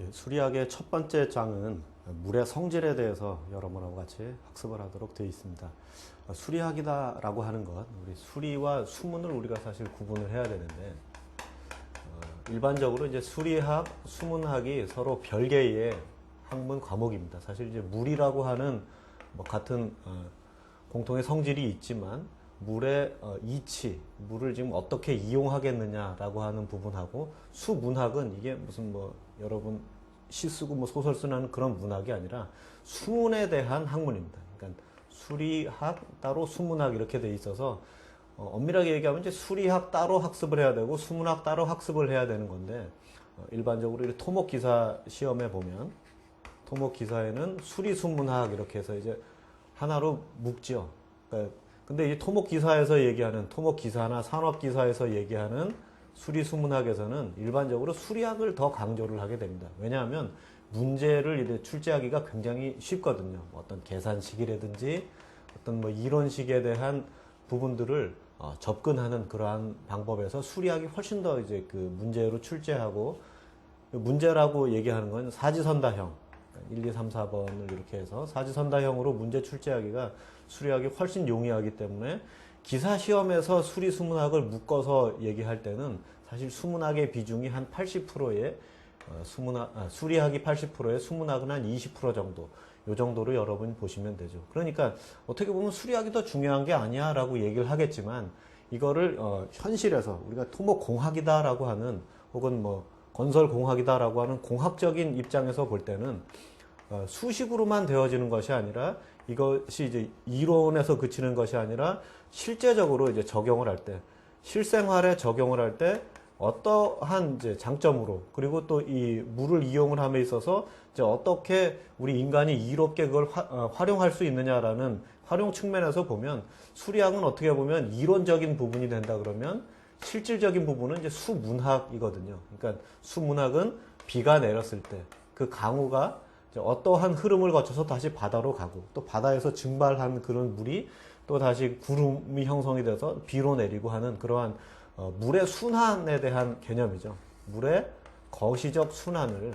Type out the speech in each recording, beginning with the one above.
예, 수리학의 첫 번째 장은 물의 성질에 대해서 여러분하고 같이 학습을 하도록 되어 있습니다. 어, 수리학이다라고 하는 것, 우리 수리와 수문을 우리가 사실 구분을 해야 되는데 어, 일반적으로 이제 수리학, 수문학이 서로 별개의 학문 과목입니다. 사실 이제 물이라고 하는 뭐 같은 어, 공통의 성질이 있지만 물의 어, 이치, 물을 지금 어떻게 이용하겠느냐라고 하는 부분하고 수문학은 이게 무슨 뭐 여러분 시 쓰고 뭐 소설 쓰는 그런 문학이 아니라 수문에 대한 학문입니다. 그러니까 수리학 따로 수문학 이렇게 돼 있어서 어, 엄밀하게 얘기하면 이제 수리학 따로 학습을 해야 되고 수문학 따로 학습을 해야 되는 건데 어, 일반적으로 이 토목 기사 시험에 보면 토목 기사에는 수리 수문학 이렇게 해서 이제 하나로 묶죠. 그러니까 근데 이 토목 기사에서 얘기하는 토목 기사나 산업 기사에서 얘기하는 수리 수문학에서는 일반적으로 수리학을 더 강조를 하게 됩니다. 왜냐하면 문제를 이제 출제하기가 굉장히 쉽거든요. 어떤 계산식이라든지 어떤 뭐 이론식에 대한 부분들을 어, 접근하는 그러한 방법에서 수리학이 훨씬 더 이제 그 문제로 출제하고 문제라고 얘기하는 건 사지선다형 1, 2, 3, 4번을 이렇게 해서 사지선다형으로 문제 출제하기가 수리학이 훨씬 용이하기 때문에 기사 시험에서 수리 수문학을 묶어서 얘기할 때는 사실 수문학의 비중이 한 80%에 어, 수문학, 아, 수리학이 80%에 수문학은 한 20% 정도 요 정도로 여러분 보시면 되죠. 그러니까 어떻게 보면 수리학이 더 중요한 게 아니야 라고 얘기를 하겠지만 이거를 어, 현실에서 우리가 토목공학이다 라고 하는 혹은 뭐 건설공학이다 라고 하는 공학적인 입장에서 볼 때는 어, 수식으로만 되어지는 것이 아니라 이것이 이제 이론에서 그치는 것이 아니라 실제적으로 이제 적용을 할 때, 실생활에 적용을 할 때 어떠한 이제 장점으로 그리고 또 이 물을 이용을 함에 있어서 이제 어떻게 우리 인간이 이롭게 그걸 화, 어, 활용할 수 있느냐라는 활용 측면에서 보면 수리학은 어떻게 보면 이론적인 부분이 된다 그러면 실질적인 부분은 이제 수문학이거든요. 그러니까 수문학은 비가 내렸을 때 그 강우가 어떠한 흐름을 거쳐서 다시 바다로 가고 또 바다에서 증발한 그런 물이 또 다시 구름이 형성이 돼서 비로 내리고 하는 그러한 어, 물의 순환에 대한 개념이죠. 물의 거시적 순환을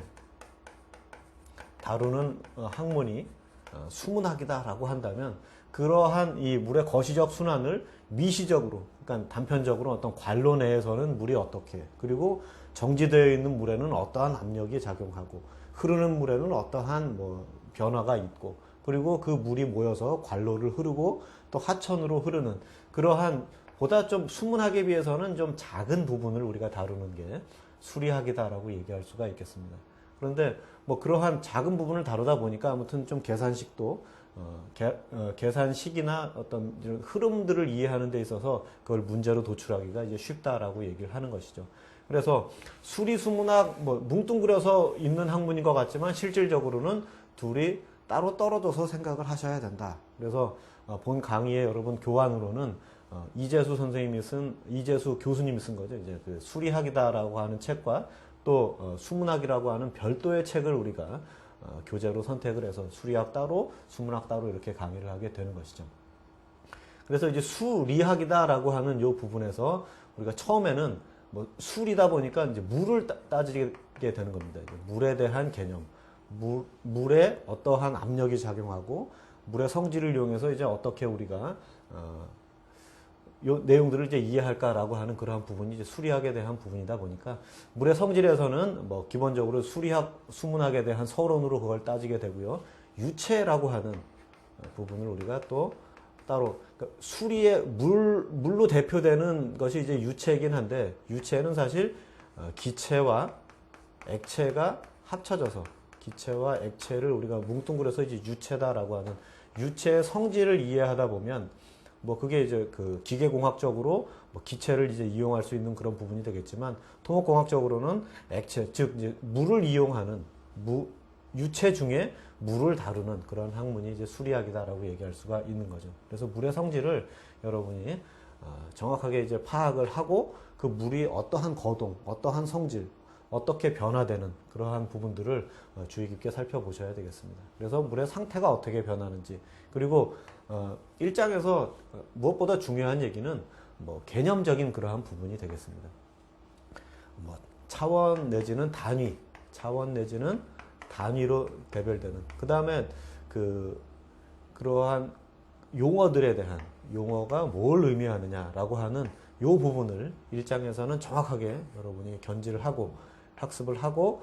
다루는 어, 학문이 어, 수문학이다라고 한다면 그러한 이 물의 거시적 순환을 미시적으로 그러니까 단편적으로 어떤 관로 내에서는 물이 어떻게 그리고 정지되어 있는 물에는 어떠한 압력이 작용하고 흐르는 물에는 어떠한 뭐 변화가 있고 그리고 그 물이 모여서 관로를 흐르고 또 하천으로 흐르는 그러한 보다 좀 수문학에 비해서는 좀 작은 부분을 우리가 다루는 게 수리학이다라고 얘기할 수가 있겠습니다. 그런데 뭐 그러한 작은 부분을 다루다 보니까 아무튼 좀 계산식도 어, 계, 어, 계산식이나 어떤 흐름들을 이해하는 데 있어서 그걸 문제로 도출하기가 이제 쉽다라고 얘기를 하는 것이죠. 그래서 수리 수문학 뭐 뭉뚱그려서 있는 학문인 것 같지만 실질적으로는 둘이 따로 떨어져서 생각을 하셔야 된다. 그래서 어, 본 강의에 여러분 교환으로는 어, 이재수 선생님이 쓴 이재수 교수님이 쓴 거죠. 이제 그 수리학이다라고 하는 책과 또 어, 수문학이라고 하는 별도의 책을 우리가 어, 교재로 선택을 해서 수리학 따로 수문학 따로 이렇게 강의를 하게 되는 것이죠. 그래서 이제 수리학이다라고 하는 요 부분에서 우리가 처음에는 뭐 술이다 보니까 이제 물을 따, 따지게 되는 겁니다. 물에 대한 개념, 물, 물에 어떠한 압력이 작용하고 물의 성질을 이용해서 이제 어떻게 우리가 어, 요 내용들을 이제 이해할까라고 하는 그러한 부분이 이제 수리학에 대한 부분이다 보니까 물의 성질에서는 뭐 기본적으로 수리학, 수문학에 대한 서론으로 그걸 따지게 되고요. 유체라고 하는 부분을 우리가 또 따로. 그러니까 수리의 물 물로 대표되는 것이 이제 유체이긴 한데 유체는 사실 어, 기체와 액체가 합쳐져서 기체와 액체를 우리가 뭉뚱그려서 이제 유체다라고 하는 유체의 성질을 이해하다 보면 뭐 그게 이제 그 기계공학적으로 뭐 기체를 이제 이용할 수 있는 그런 부분이 되겠지만 토목공학적으로는 액체 즉 물을 이용하는 무 유체 중에 물을 다루는 그런 학문이 이제 수리학이다라고 얘기할 수가 있는 거죠. 그래서 물의 성질을 여러분이 어, 정확하게 이제 파악을 하고 그 물이 어떠한 거동, 어떠한 성질, 어떻게 변화되는 그러한 부분들을 어, 주의 깊게 살펴보셔야 되겠습니다. 그래서 물의 상태가 어떻게 변하는지 그리고 어, 1장에서 무엇보다 중요한 얘기는 뭐 개념적인 그러한 부분이 되겠습니다. 뭐 차원 내지는 단위 차원 내지는 단위로 배별되는. 그 다음에 그 그러한 용어들에 대한 용어가 뭘 의미하느냐라고 하는 요 부분을 일장에서는 정확하게 여러분이 견지를 하고 학습을 하고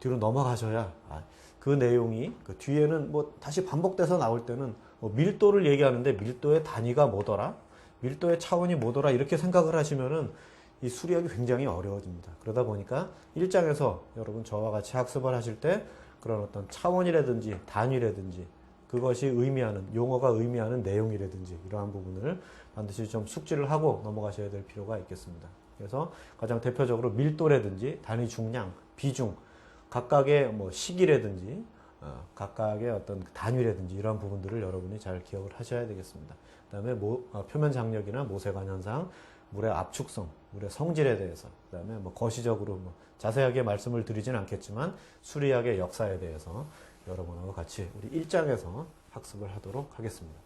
뒤로 넘어가셔야 아, 그 내용이 그 뒤에는 뭐 다시 반복돼서 나올 때는 뭐 밀도를 얘기하는데 밀도의 단위가 뭐더라 밀도의 차원이 뭐더라 이렇게 생각을 하시면은 이 수리하기 굉장히 어려워집니다. 그러다 보니까 일장에서 여러분 저와 같이 학습을 하실 때 그런 어떤 차원이라든지 단위라든지 그것이 의미하는 용어가 의미하는 내용이라든지 이러한 부분을 반드시 좀 숙지를 하고 넘어가셔야 될 필요가 있겠습니다. 그래서 가장 대표적으로 밀도라든지 단위 중량, 비중, 각각의 뭐 시기라든지 어, 각각의 어떤 단위라든지 이러한 부분들을 여러분이 잘 기억을 하셔야 되겠습니다. 그 다음에 모- 어, 표면 장력이나 모세관 현상, 물의 압축성, 물의 성질에 대해서, 그 다음에 뭐 거시적으로 뭐 자세하게 말씀을 드리진 않겠지만 수리학의 역사에 대해서 여러분하고 같이 우리 일장에서 학습을 하도록 하겠습니다.